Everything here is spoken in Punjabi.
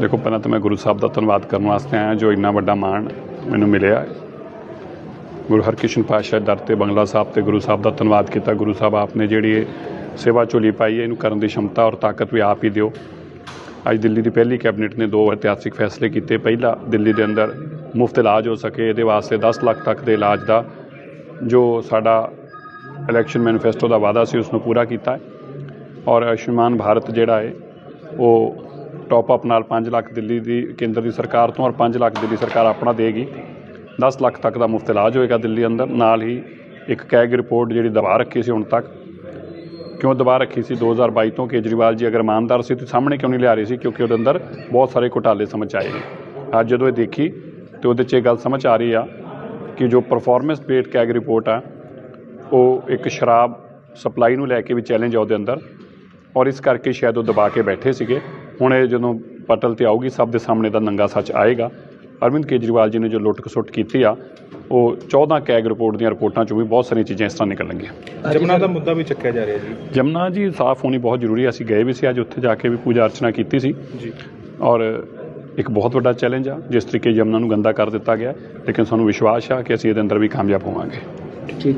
ਦੇਖੋ, ਪਹਿਲਾਂ ਤਾਂ ਮੈਂ ਗੁਰੂ ਸਾਹਿਬ ਦਾ ਧੰਨਵਾਦ ਕਰਨ ਵਾਸਤੇ ਆਇਆ, ਜੋ ਇੰਨਾ ਵੱਡਾ ਮਾਣ ਮੈਨੂੰ ਮਿਲਿਆ। ਗੁਰੂ ਹਰਕ੍ਰਿਸ਼ਨ ਪਾਤਸ਼ਾਹ ਦਰ ਤੇ ਬੰਗਲਾ ਸਾਹਿਬ ਤੇ ਗੁਰੂ ਸਾਹਿਬ ਦਾ ਧੰਨਵਾਦ ਕੀਤਾ। ਗੁਰੂ ਸਾਹਿਬ, ਆਪਨੇ ਜਿਹੜੀ ਇਹ ਸੇਵਾ ਝੋਲੀ ਪਾਈ ਹੈ, ਇਹਨੂੰ ਕਰਨ ਦੀ ਸ਼ਮਤਾ ਔਰ ਤਾਕਤ ਵੀ ਆਪ ਹੀ ਦਿਓ। ਅੱਜ ਦਿੱਲੀ ਦੀ ਪਹਿਲੀ ਕੈਬਨਿਟ ਨੇ ਦੋ ਇਤਿਹਾਸਿਕ ਫੈਸਲੇ ਕੀਤੇ। ਪਹਿਲਾ, ਦਿੱਲੀ ਦੇ ਅੰਦਰ ਮੁਫਤ ਇਲਾਜ ਹੋ ਸਕੇ, ਇਹਦੇ ਵਾਸਤੇ 10 ਲੱਖ ਤੱਕ ਦੇ ਇਲਾਜ ਦਾ ਜੋ ਸਾਡਾ ਇਲੈਕਸ਼ਨ ਮੈਨੀਫੈਸਟੋ ਦਾ ਵਾਅਦਾ ਸੀ ਉਸ ਨੂੰ ਪੂਰਾ ਕੀਤਾ। ਔਰ ਆਯੁਸ਼ਮਾਨ ਭਾਰਤ ਜਿਹੜਾ ਹੈ, ਉਹ ਟੌਪ ਅਪ ਨਾਲ 5 ਲੱਖ ਦਿੱਲੀ ਦੀ ਕੇਂਦਰ ਦੀ ਸਰਕਾਰ ਤੋਂ ਔਰ 5 ਲੱਖ ਦਿੱਲੀ ਸਰਕਾਰ ਆਪਣਾ ਦੇਗੀ। 10 ਲੱਖ ਤੱਕ ਦਾ ਮੁਫਤ ਇਲਾਜ ਹੋਏਗਾ ਦਿੱਲੀ ਅੰਦਰ। ਨਾਲ ਹੀ ਇੱਕ ਕੈਗ ਰਿਪੋਰਟ ਜਿਹੜੀ ਦਬਾ ਰੱਖੀ ਸੀ ਹੁਣ ਤੱਕ। ਕਿਉਂ ਦਬਾ ਰੱਖੀ ਸੀ? 2022 ਤੋਂ ਕੇਜਰੀਵਾਲ ਜੀ ਅਗਰ ਇਮਾਨਦਾਰ ਸੀ ਤੇ ਸਾਹਮਣੇ ਕਿਉਂ ਨਹੀਂ ਲਿਆ ਰਹੇ ਸੀ? ਕਿਉਂਕਿ ਉਹਦੇ ਅੰਦਰ ਬਹੁਤ ਸਾਰੇ ਘੁਟਾਲੇ ਸਮਝ ਆਏ ਅੱਜ ਜਦੋਂ ਇਹ ਦੇਖੀ ਤੇ ਉਹਦੇ 'ਚ ਇਹ ਗੱਲ ਸਮਝ ਆ ਰਹੀ ਆ ਕਿ ਜੋ ਪਰਫਾਰਮੈਂਸ ਬੇਟ ਕੈਗ ਰਿਪੋਰਟ ਆ, ਉਹ ਇੱਕ ਸ਼ਰਾਬ ਸਪਲਾਈ ਨੂੰ ਲੈ ਕੇ ਵੀ ਚੈਲੰਜ ਆ ਉਹਦੇ ਅੰਦਰ। ਔਰ ਇਸ ਕਰਕੇ ਸ਼ਾਇਦ ਉਹ ਦਬਾ ਕੇ ਬੈਠੇ ਸੀਗੇ। ਹੁਣ ਇਹ ਜਦੋਂ ਪਟਲ ਤੇ ਆਊਗੀ ਸਭ ਦੇ ਸਾਹਮਣੇ ਦਾ ਨੰਗਾ ਸੱਚ ਆਏਗਾ। ਅਰਵਿੰਦ ਕੇਜਰੀਵਾਲ ਜੀ ਨੇ ਜੋ ਲੁੱਟ ਖਸੁੱਟ ਕੀਤੀ ਆ ਉਹ 14 ਕੈਗ ਰਿਪੋਰਟ ਦੀਆਂ ਰਿਪੋਰਟਾਂ ਚੋਂ ਵੀ ਬਹੁਤ ਸਾਰੀਆਂ ਚੀਜ਼ਾਂ ਇਸ ਤਰ੍ਹਾਂ ਨਿਕਲਣਗੀਆਂ ਜਮਨਾ ਦਾ ਮੁੱਦਾ ਵੀ ਚੱਕਿਆ ਜਾ ਰਿਹਾ ਜੀ। ਜਮਨਾ ਜੀ ਸਾਫ਼ ਹੋਣੀ ਬਹੁਤ ਜ਼ਰੂਰੀ ਹੈ ਅਸੀਂ ਗਏ ਵੀ ਸੀ ਅੱਜ ਉੱਥੇ ਜਾ ਕੇ ਵੀ ਪੂਜਾ ਅਰਚਨਾ ਕੀਤੀ ਸੀ। ਜੀ। ਔਰ ਇੱਕ ਬਹੁਤ ਵੱਡਾ ਚੈਲੰਜ ਆ ਜਿਸ ਤਰੀਕੇ ਯਮਨਾ ਨੂੰ ਗੰਦਾ ਕਰ ਦਿੱਤਾ ਗਿਆ। ਲੇਕਿਨ ਸਾਨੂੰ ਵਿਸ਼ਵਾਸ ਆ ਕਿ ਅਸੀਂ ਇਹਦੇ ਅੰਦਰ ਵੀ ਕਾਮਯਾਬ ਹੋਵਾਂਗੇ। ਠੀਕ।